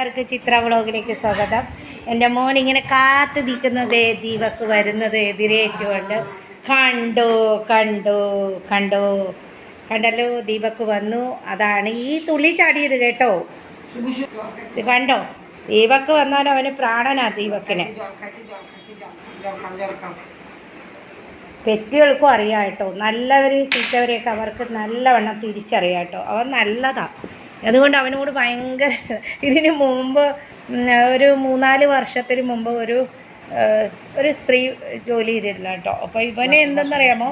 അവർക്ക് ചിത്ര വ്ളോഗിലേക്ക് സ്വാഗതം. എന്റെ മോൻ ഇങ്ങനെ കാത്തു നിൽക്കുന്നത് ദീപക്ക് വരുന്നത് എതിരേറ്റുകൊണ്ട്. കണ്ടോ കണ്ടോ കണ്ടോ. കണ്ടല്ലോ ദീപക്ക് വന്നു. അതാണ് ഈ തുള്ളി ചാടിയത് കേട്ടോ. കണ്ടോ? ദീപക്ക് വന്നാൽ അവന് പ്രാണനാ ദീപക്കിന് പെറ്റുകൾക്കും അറിയാം കേട്ടോ. നല്ലവരെയും ചീത്തവരെയൊക്കെ അവർക്ക് നല്ലവണ്ണം തിരിച്ചറിയാം കേട്ടോ. അവൻ നല്ലതാ. അതുകൊണ്ട് അവനോട് ഭയങ്കര ഇതിന് മുമ്പ് ഒരു മൂന്നാൽ വർഷത്തിന് മുമ്പ് ഒരു ഒരു സ്ത്രീ ജോലി ചെയ്തിരുന്നു കേട്ടോ. അപ്പോൾ ഇവനെ എന്തെന്നറിയാമോ?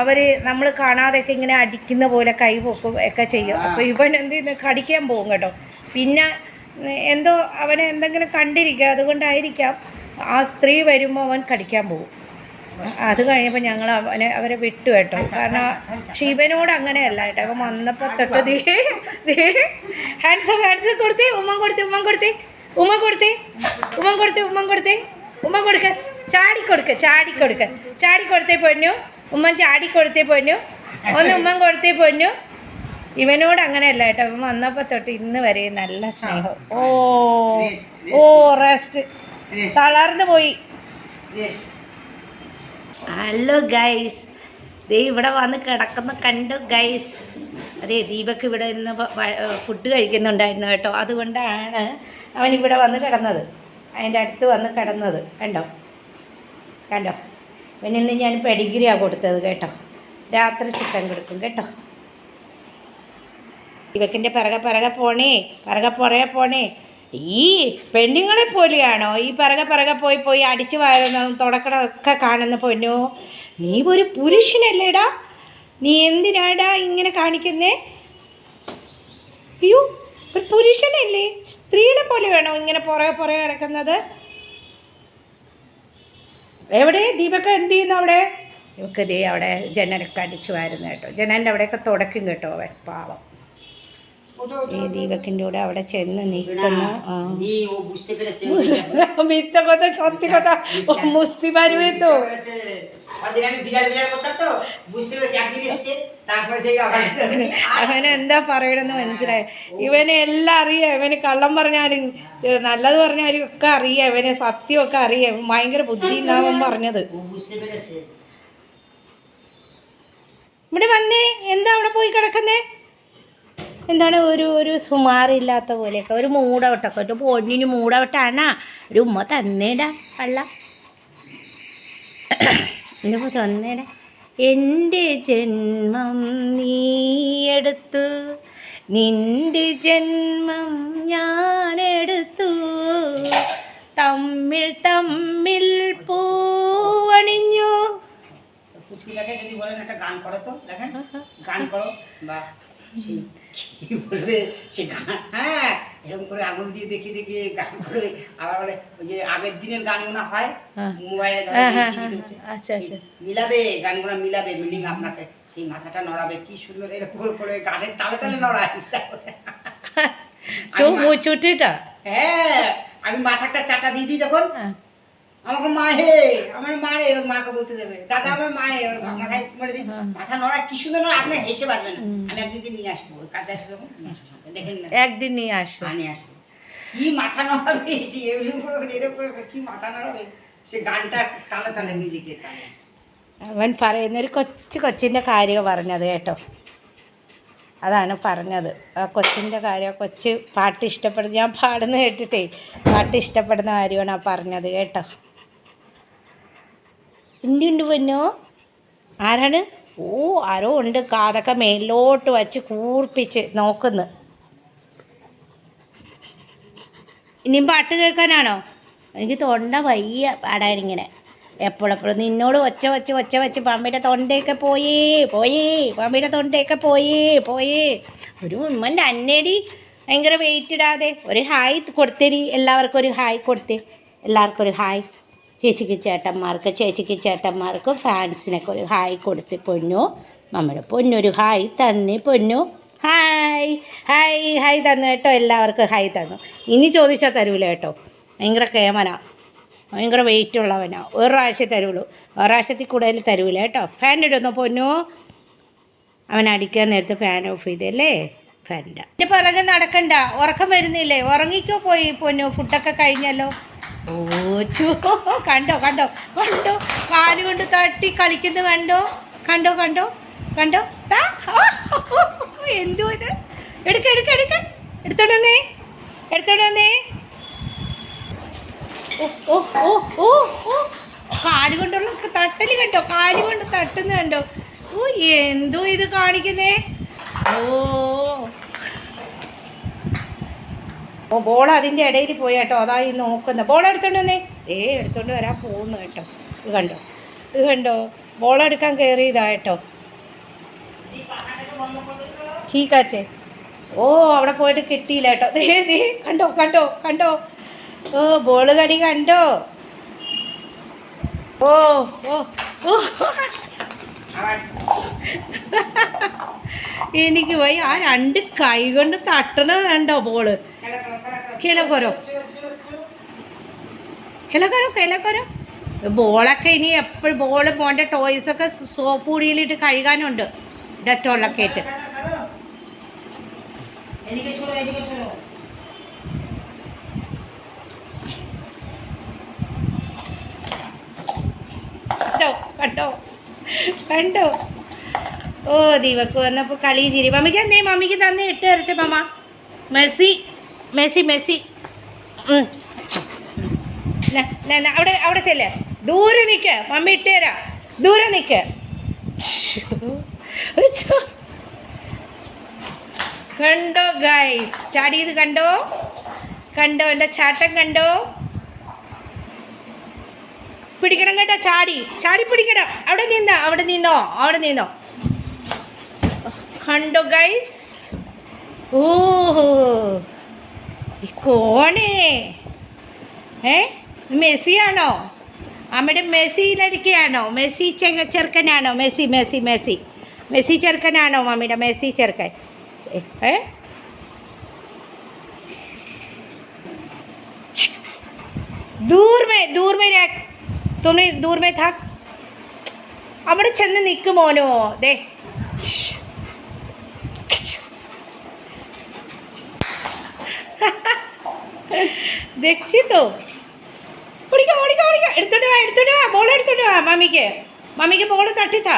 അവർ നമ്മൾ കാണാതെയൊക്കെ ഇങ്ങനെ അടിക്കുന്ന പോലെ കൈ പൊക്കും ഒക്കെ ചെയ്യും. അപ്പോൾ ഇവൻ എന്ത് ചെയ്യുന്നു? കടിക്കാൻ പോകും കേട്ടോ. പിന്നെ എന്തോ അവനെ എന്തെങ്കിലും കണ്ടിരിക്കുക അതുകൊണ്ടായിരിക്കാം ആ സ്ത്രീ വരുമ്പോൾ അവൻ കടിക്കാൻ പോകും. അത് കഴിഞ്ഞപ്പോൾ ഞങ്ങൾ അവനെ അവരെ വിട്ടു കേട്ടോ. കാരണം ശിവനോട് അങ്ങനെയല്ല കേട്ടോ. അവൻ വന്നപ്പോൾ തൊട്ട് ദേ ദേ ഹാൻഡ്സ് ഹാൻഡ്സ് കൊടുത്തി ഉമ്മ കൊടുത്തി ഉമ്മ കൊടുത്തി ഉമ്മ കൊടുത്തി ഉമ്മ കൊടുത്തി ഉമ്മ കൊടുത്തി ഉമ്മ കൊടുക്ക ചാടി കൊടുക്ക ചാടി കൊടുക്ക. ചാടി കൊടുത്തേ പൊന്നു ഉമ്മൻ ചാടി കൊടുത്തേ പൊന്നു ഒന്ന് ഉമ്മൻ കൊടുത്തേ പൊന്നു. ഇവനോട് അങ്ങനെയല്ല കേട്ടോ. ഇവൻ വന്നപ്പോൾ തൊട്ട് ഇന്ന് വരെ നല്ല സ്നേഹം. ഓ ഓ റെസ്റ്റ് തളർന്നു പോയി. ഹലോ ഗൈസ് ദേ ഇവിടെ വന്ന് കിടക്കുന്ന കണ്ടു ഗൈസ് അതെ ദീപക്ക് ഇവിടെ ഇരുന്ന് ഫുഡ് കഴിക്കുന്നുണ്ടായിരുന്നു കേട്ടോ. അതുകൊണ്ടാണ് അവൻ ഇവിടെ വന്ന് കിടന്നത്. അതിന്റെ അടുത്ത് വന്ന് കിടന്നത്. കണ്ടോ? കണ്ടോ? ഇവനിന്ന് ഞാൻ പെഡിഗിരിയാണ് കൊടുത്തത് കേട്ടോ. രാത്രി ചിക്കൻ കൊടുക്കും കേട്ടോ. ദീപക്കിന്റെ പിറകെ പിറകെ പോണേ. പിറകെ പുറകെ പോണേ. ഈ പെണ്ണുങ്ങളെ പോലെയാണോ? ഈ പിറകെ പിറകെ പോയി പോയി അടിച്ചു വാരുന്നതും തുടക്കണമൊക്കെ കാണുന്ന പൊന്നോ? നീ ഒരു പുരുഷനല്ലേടാ. നീ എന്തിനാടാ ഇങ്ങനെ കാണിക്കുന്നേ? അയ്യോ ഒരു പുരുഷനല്ലേ? സ്ത്രീയുടെ പോലെ വേണോ ഇങ്ങനെ പുറകെ പുറകെ കിടക്കുന്നത് എവിടെ? ദീപക്ക എന്ത് ചെയ്യുന്നു അവിടെ? ഇവക്ക് ദേ അവിടെ ജനലൊക്കെ അടിച്ചു വാരുന്നു കേട്ടോ. ജനലിന്റെ അവിടെയൊക്കെ തുടക്കും കേട്ടോ അവൻ. പാവം. ഈ ദീപക്കിൻ്റെ കൂടെ അവിടെ ചെന്ന് നിൽക്കുന്നു ആ নি ও বুঝতে পেরেছে মিথ্যা কথা সত্যি কথা ও মুস্তি পারবে তো বুঝতে পেরেছে। ওদিন আমি বিড়াল বিড়াল করতাম তো বুঝতে পেরেছি একদিন এসছে তারপরে যে আবার അവന് എന്താ പറയണമെന്ന് മനസ്സിലായി ഇവനെ എല്ലാം അറിയാം ഇവന് കള്ളം പറഞ്ഞാലും ഏ, നല്ലത് പറഞ്ഞാലും ഒക്കെ അറിയാം ഇവന് സത്യമൊക്കെ അറിയാം ഇവൻ ഭയങ്കര ബുദ്ധി എന്നാവൻ പറഞ്ഞത് ও বুঝতে পেরেছে ഇവിടെ വന്നേ എന്താ അവിടെ പോയി കിടക്കുന്നേ എന്താണ് ഒരു ഒരു സുമാറില്ലാത്ത പോലെയൊക്കെ ഒരു മൂടവട്ടൊക്കെ ഒരു പൊന്നിന് മൂടവട്ടാണാ ഒരു ഉമ്മ തന്നേടാ കള്ള എന്നിപ്പോ തന്നേടാ എൻ്റെ ജന്മം നീയെടുത്തു നിന്റെ ജന്മം ഞാനെടുത്തു തമ്മിൽ തമ്മിൽ പൂവണിഞ്ഞു পুচকিটাকে যদি বলেন একটা গান করো তো দেখেন গান করো বা সে কি বলবে সে গান হ্যাঁ এরকম করে আঙুল দিয়ে দেখি দেখি গান করে আবার বলে ওই যে আগের দিনের গানগুলো হয়। মোবাইলে হ্যাঁ। আচ্ছা, আচ্ছা। মিলাবে গানগুলো মিলাবে মিলিং আপনাকে সেই মাথাটা নড়াবে কি সুন্দর এরকম করে করে গানের তালে তালে নড়ায় চোখ চুটিটা হ্যাঁ আমি মাথাটা চাটা দিয়ে দিই তখন। আমাকে মাহে আমার মারে ওর মাকে বলতে যাবে দাদা আমার মায়ে ওর মাথায় মেরে দিই হ্যাঁ। মাথা নড়া কি সুন্দর নড়া আপনি হেসে বাঁচবেন না হুম। আমি একদিন নিয়ে আসবো ওই কাজে আসবো যখন নিয়ে আসবো সঙ্গে। দেখেন না একদিন নিয়ে আসো হ্যাঁ, নিয়ে আসবো কি মাথা নড়াবে সে এরকম করে করে, এরকম করে করে কি মাথা নড়াবে সে গানটা তালে তালে মিউজিকে তালে അവൻ പറയുന്ന ഒരു കൊച്ചു കൊച്ചിൻ്റെ കാര്യം പറഞ്ഞത് കേട്ടോ അതാണ് പറഞ്ഞത് ആ കൊച്ചിൻ്റെ കാര്യം ആ കൊച്ച് പാട്ട് ഇഷ്ടപ്പെടുന്ന ഞാൻ പാടുന്ന കേട്ടിട്ടേ പാട്ട് ഇഷ്ടപ്പെടുന്ന കാര്യമാണ് ആ പറഞ്ഞത് കേട്ടോ ഉണ്ട് പൊന്നോ? ആരാണ്? ഓ ആരോ ഉണ്ട്. കാതൊക്കെ മേലോട്ട് വച്ച് കൂർപ്പിച്ച് നോക്കുന്നു. ഇനിയും പാട്ട് കേൾക്കാനാണോ? എനിക്ക് തൊണ്ട വയ്യ പാടാനിങ്ങനെ. എപ്പോഴെപ്പോഴും നിന്നോട് ഒച്ച വച്ച് ഒച്ച വച്ച് പമ്പിയുടെ തൊണ്ടയൊക്കെ പോയേ പോയേ പമ്പിയുടെ തൊണ്ടയൊക്കെ പോയേ പോയേ. ഒരു ഉമ്മന്റെ അന്നേടി. ഭയങ്കര വെയിറ്റ് ഇടാതെ. ഒരു ഹായ് കൊടുത്തേടി. എല്ലാവർക്കും ഒരു ഹായ് കൊടുത്തേ. എല്ലാവർക്കും ഒരു ഹായ്. ചേച്ചിക്ക് ചേട്ടന്മാർക്ക് ചേച്ചിക്ക് ചേട്ടന്മാർക്ക് ഫാൻസിനൊക്കെ ഒരു ഹായ് കൊടുത്ത് പൊന്നു. നമ്മുടെ പൊന്നൊരു ഹായ് തന്നെ പൊന്നു. ഹായ് ഹായ് ഹായ് തന്നു കേട്ടോ എല്ലാവർക്കും ഹായ് തന്നു. ഇനി ചോദിച്ചാൽ തരൂല കേട്ടോ. ഭയങ്കര കേമന. ഭയങ്കര വെയിറ്റ് ഉള്ളവനാ. ഒരു പ്രാവശ്യം തരുള്ളൂ. ഒരു പ്രാവശ്യത്തിൽ കൂടുതൽ തരൂല കേട്ടോ. ഫാൻ ഇടുന്നു പൊന്നു. അവൻ അടിക്കാൻ നേരത്തെ ഫാൻ ഓഫ് ചെയ്തല്ലേ? ഫാന്റെ ഇനി പിറകെ നടക്കണ്ട. ഉറക്കം വരുന്നില്ലേ? ഉറങ്ങിക്കോ പോയി പൊന്നു. ഫുഡൊക്കെ കഴിഞ്ഞല്ലോ. ഓ ചോ കണ്ടോ കണ്ടോ കണ്ടോ? കാൽ കൊണ്ട് തട്ടി കളിക്കുന്നത് കണ്ടോ? കണ്ടോ കണ്ടോ? കണ്ടോ? എന്തോ ഇത്? എടുക്ക എടുക്ക എടുക്ക. എടുത്തോണ്ട് വന്നേ. എടുത്തോണ്ട് വന്നേ. ഓ ഓ ഓ ഓ. കാൽ കൊണ്ടുള്ള തട്ടൽ കണ്ടോ? കാൽ കൊണ്ട് തട്ടുന്ന കണ്ടോ? ഓ എന്തോ ഇത് കാണിക്കുന്നേ? ഓ ഓ ബോൾ അതിന്റെ ഇടയിൽ പോയി കേട്ടോ. അതാ ഈ നോക്കുന്നത്. ബോൾ എടുത്തോണ്ട് വന്നേ. ഏ എടുത്തോണ്ട് വരാൻ പോകുന്നു കേട്ടോ. ഇത് കണ്ടോ? ഇത് കണ്ടോ? ബോൾ എടുക്കാൻ കയറിയതാ കേട്ടോ. ചീക്കാച്ചേ ഓ അവിടെ പോയിട്ട് കിട്ടിയില്ല കേട്ടോ. ദേ ദേ കണ്ടോ കണ്ടോ കണ്ടോ? ഓ ബോൾ കടി കണ്ടോ? ഓ ഓ ഓ. എനിക്ക് പോയി ആ രണ്ട് കൈ കൊണ്ട് തട്ടണത് കണ്ടോ ബോൾ? കിലക്കൊരോ? കിലക്കൊരോ കിലക്കൊരോ? ബോളൊക്കെ ഇനി എപ്പോഴും ബോൾ മോന്റെ ടോയ്സൊക്കെ സോപ്പ് പൊടിയിലിട്ട് കഴുകാനുണ്ട്. ഡെറ്റോളൊക്കെ ഇട്ട്. കണ്ടോ കണ്ടോ? കണ്ടോ? ഓ ദീപക്ക് വന്നപ്പോൾ കളി ചിരി. മമ്മിക്ക് എന്തേ മമ്മിക്ക് തന്നെ ഇട്ട് തരട്ടെ മമ്മ മെസ്സി മെസ്സി മെസ്സി. അവിടെ അവിടെ ചെല്ല. ദൂരെ നിൽക്ക മമ്മി ഇട്ട് തരാം. ദൂരെ നിൽക്ക. കണ്ടോ ഗൈസ് ചാടിയത് കണ്ടോ? കണ്ടോ എന്റെ ചാട്ടം കണ്ടോ? പിടിക്കണം കേട്ടോ ചാടി ചാടി പിടിക്കണം അവിടെ നിന്നോ അവിടെ നിന്നോ അവിടെ നിന്നോ കണ്ടോ ഗൈസ് ഓ ഈ കോണേ ഏ മെസ്സിയാണോ അമ്മയുടെ മെസ്സിയിലടിക്കുകയാണോ മെസ്സി ചെ- ചെറുക്കനാണോ മെസ്സി മെസ്സി മെസ്സി മെസ്സി ചെറുക്കനാണോ മമ്മിയുടെ മെസ്സി ചെറുക്കൻ ഏ, ഏ दूर में दूर में रह തുണി ദൂർമേ താക്ക് അവിടെ ചെന്ന് നിൽക്കുമോനോ ദേ. দেখছি তো ഓടിക്കാം എടുത്തോട്ട് വാ എടുത്തോട്ട് വാ. ബോൾ എടുത്തോട്ട് വാ മമ്മിക്ക്. മമ്മിക്ക് ബോൾ തട്ടിത്താ.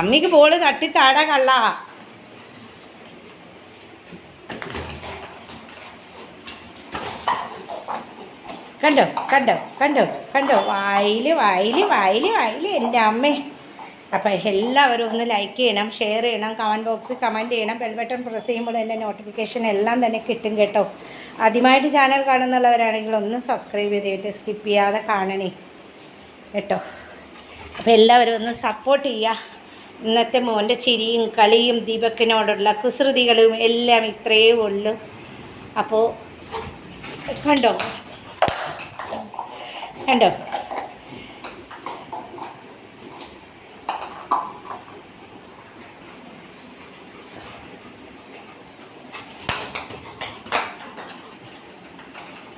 അമ്മിക്ക് ബോൾ തട്ടിത്താടാ കള്ളാ. കണ്ടോ കണ്ടോ കണ്ടോ കണ്ടോ? വായിൽ വായിൽ വായിൽ വായിൽ എന്റെ അമ്മേ. അപ്പോൾ എല്ലാവരും ഒന്ന് ലൈക്ക് ചെയ്യണം ഷെയർ ചെയ്യണം കമന്റ് ബോക്സിൽ കമന്റ് ചെയ്യണം ബെൽ ബട്ടൺ പ്രസ് ചെയ്യുമ്പോൾ എന്റെ നോട്ടിഫിക്കേഷൻ എല്ലാം തന്നെ കിട്ടും കേട്ടോ. ആദ്യമായിട്ട് ചാനൽ കാണുന്നുള്ളവരാണെങ്കിൽ ഒന്ന് സബ്സ്ക്രൈബ് ചെയ്തിട്ട് സ്കിപ്പ് ചെയ്യാതെ കാണണേ കേട്ടോ. അപ്പോൾ എല്ലാവരും ഒന്ന് സപ്പോർട്ട് ചെയ്യുക. ഇന്നത്തെ മോന്റെ ചിരിയും കളിയും ദീപക്കിനോടുള്ള കുസൃതികളും എല്ലാം ഇത്രയേ ഉള്ളൂ. അപ്പോൾ കണ്ടോ? കണ്ടോ?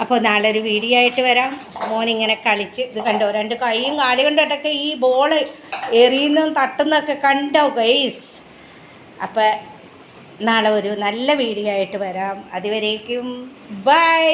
അപ്പോൾ നാളെ ഒരു വീഡിയോ ആയിട്ട് വരാം. മോനിങ്ങനെ കളിച്ച് ഇത് കണ്ടോ? രണ്ട് കൈയും കാലും കൊണ്ടിട്ടൊക്കെ ഈ ബോൾ എറിയുന്നതും തട്ടുന്നതൊക്കെ കണ്ടോ ഗൈസ് അപ്പോൾ നാളെ ഒരു നല്ല വീഡിയോ ആയിട്ട് വരാം. അതുവരേക്കും ബൈ